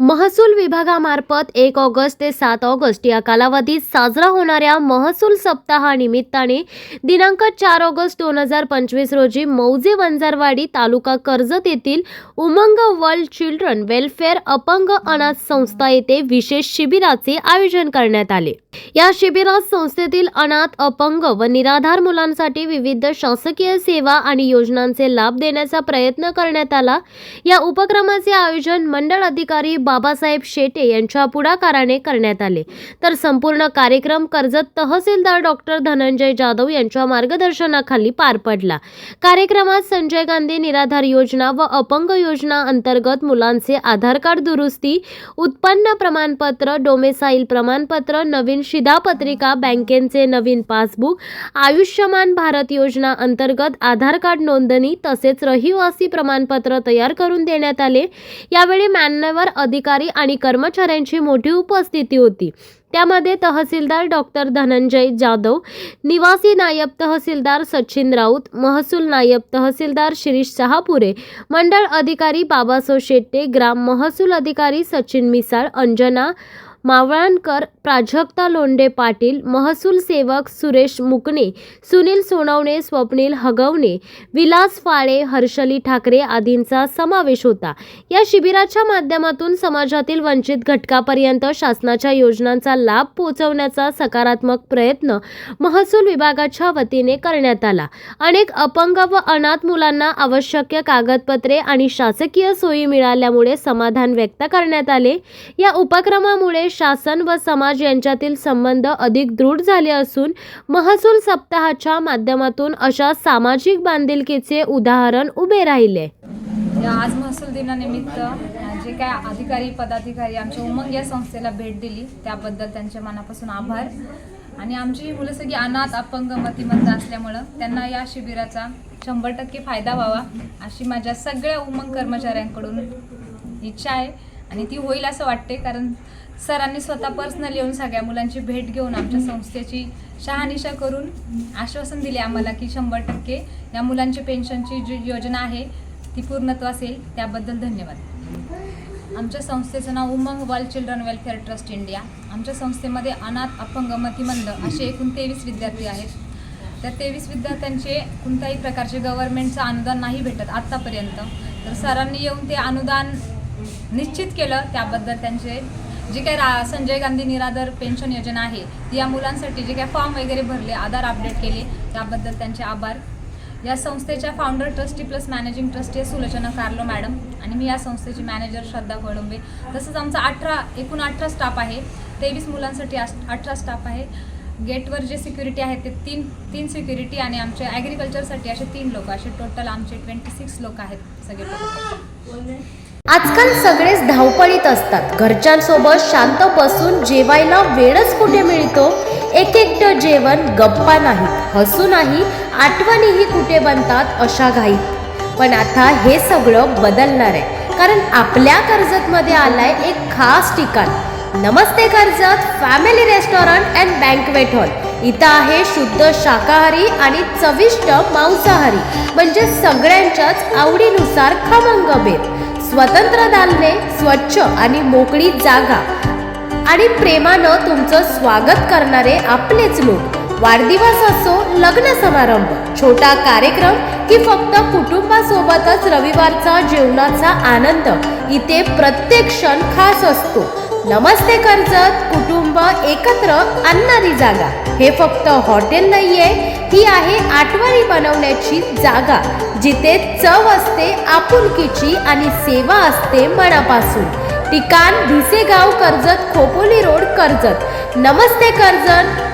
महसूल विभागामार्फत एक ऑगस्ट ते सात ऑगस्ट या कालावधीत साजरा होणाऱ्या महसूल सप्ताहानिमित्ताने दिनांक चार ऑगस्ट दोन हजार पंचवीस रोजी मौजे वंजारवाडी तालुका कर्जत येथील उमंग वर्ल्ड चिल्ड्रन वेलफेअर अपंग अनाथ संस्था येथे विशेष शिबिराचे आयोजन करण्यात आले. या शिबिरात संस्थेतील अनाथ अपंग व निराधार मुलांसाठी विविध शासकीय सेवा आणि योजनांचे लाभ देण्याचा प्रयत्न करण्यात आला. या उपक्रमाचे आयोजन मंडळ अधिकारी बाबासाहेब शेटे यांच्या पुढाकाराने करण्यात आले. तर संपूर्ण कार्यक्रम कर्जत तहसीलदार डॉक्टर धनंजय जाधव यांच्या मार्गदर्शनाखाली पार पडला. कार्यक्रमात संजय गांधी निराधार योजना व अपंग योजना अंतर्गत मुलांचे आधार कार्ड दुरुस्ती उत्पन्न प्रमाणपत्र डोमेसाईल प्रमाणपत्र नवीन शिधापत्रिका बँकेचे नवीन पासबुक आयुष्यमान भारत योजना अंतर्गत आधार कार्ड नोंदणी तसेच रहिवासी प्रमाणपत्र तयार करून देण्यात आले. यावेळी मान्यवर अधिकारी आणि कर्मचाऱ्यांची मोठी उपस्थिती होती. त्यामध्ये तहसीलदार डॉक्टर धनंजय जाधव निवासी नायब तहसीलदार सचिन राऊत महसूल नायब तहसीलदार शिरीष शहापुरे मंडळ अधिकारी बाबासाहेब शेट्टे ग्राम महसूल अधिकारी सचिन मिसाळ अंजना मावळणकर प्राजक्ता लोंढे पाटील महसूल सेवक सुरेश मुकणे सुनील सोनवणे स्वप्नील हगवणे विलास फाळे हर्षली ठाकरे आदींचा समावेश होता. या शिबिराच्या माध्यमातून समाजातील वंचित घटकापर्यंत शासनाच्या योजनांचा लाभ पोहोचवण्याचा सकारात्मक प्रयत्न महसूल विभागाच्या वतीने करण्यात आला. अनेक अपंग व अनाथ मुलांना आवश्यक कागदपत्रे आणि शासकीय सोयी मिळाल्यामुळे समाधान व्यक्त करण्यात आले. या उपक्रमामुळे शासन व समाज यांच्यातील संबंध अधिक दृढ झाले असून महसूल सप्ताहाच्या माध्यमातून अशा सामाजिक बांधिलकीचे उदाहरण उभे राहिले. या आज महसूल दिनानिमित्त जे काय अधिकारी पदाधिकारी आमच्या उमंग या संस्थेला भेट दिली त्याबद्दल त्यांच्या मनापासून आभार. आणि आमची मुलं सगळी अनाथ अपंग मतिमंद असल्यामुळं त्यांना या शिबिराचा शंभर टक्के फायदा व्हावा अशी माझ्या सगळ्या उमंग कर्मचाऱ्यांकडून इच्छा आहे. आणि ती होईल असं वाटते कारण सरांनी स्वतः पर्सनल येऊन सगळ्या मुलांची भेट घेऊन आमच्या संस्थेची शहानिशा करून आश्वासन दिले आम्हाला की शंभर टक्के या मुलांची पेन्शनची जी योजना आहे ती पूर्णत्वास येईल त्याबद्दल धन्यवाद. आमच्या संस्थेचं नाव Umang world children welfare trust India. आमच्या संस्थेमध्ये अनाथ अपंग मतिमंद असे एकूण तेवीस विद्यार्थी आहेत. त्या तेवीस विद्यार्थ्यांचे कोणत्याही प्रकारचे गव्हर्नमेंटचं अनुदान नाही भेटत आत्तापर्यंत तर सरांनी येऊन ते अनुदान निश्चित केलं त्याबद्दल त्यांचे जे काही रा संजय गांधी निराधार पेन्शन योजना आहे ती या मुलांसाठी जे काही फॉर्म वगैरे भरले आधार अपडेट केले त्याबद्दल त्यांचे आभार. या संस्थेच्या founder trustee plus managing trustee आहे सुलोचना कार्लो मॅडम आणि मी या संस्थेची मॅनेजर श्रद्धा कोळंबे. तसंच आमचा अठरा एकूण अठरा स्टाफ आहे. तेवीस मुलांसाठी अठरा स्टाफ आहे. गेटवर जे सिक्युरिटी आहे ते तीन तीन सिक्युरिटी आणि आमच्या ॲग्रिकल्चरसाठी असे तीन लोक असे टोटल आमचे ट्वेंटी सिक्स लोक आहेत सगळे. आजकाल सगळेच धावपळीत असतात. घरच्यांसोबत शांत बसून जेवायला वेळच कुठे मिळतो? एक एकटं जेवण गप्पा नाही हसू नाही आठवणीही कुठे बनतात अशा घाईत. पण आता हे सगळं बदलणार आहे. कारण आपल्या कर्जतमध्ये आलाय एक खास ठिकाण. Namaste Karjat family restaurant and banquet hall. इथं आहे शुद्ध शाकाहारी आणि चविष्ट मांसाहारी. म्हणजे सगळ्यांच्याच आवडीनुसार खमंग भेद स्वतंत्र दालने स्वच्छ आणि मोकळी जागा. आणि प्रेमानं तुमचं स्वागत करणारे आपलेच लोक. वाढदिवस असो लग्न समारंभ छोटा कार्यक्रम की फक्त कुटुंबासोबतच रविवारचा जेवणाचा आनंद इथे प्रत्येक क्षण खास असतो. नमस्ते कर्जत कुटुंब एकत्र आणणारी जागा. हे फक्त हॉटेल नाहीये ही आहे आठवणी बनवण्याची जागा जिथे चव असते आपुलकीची आणि सेवा असते मनापासून. ठिकाण भिसेगाव कर्जत खोपोली रोड कर्जत. नमस्ते कर्जत!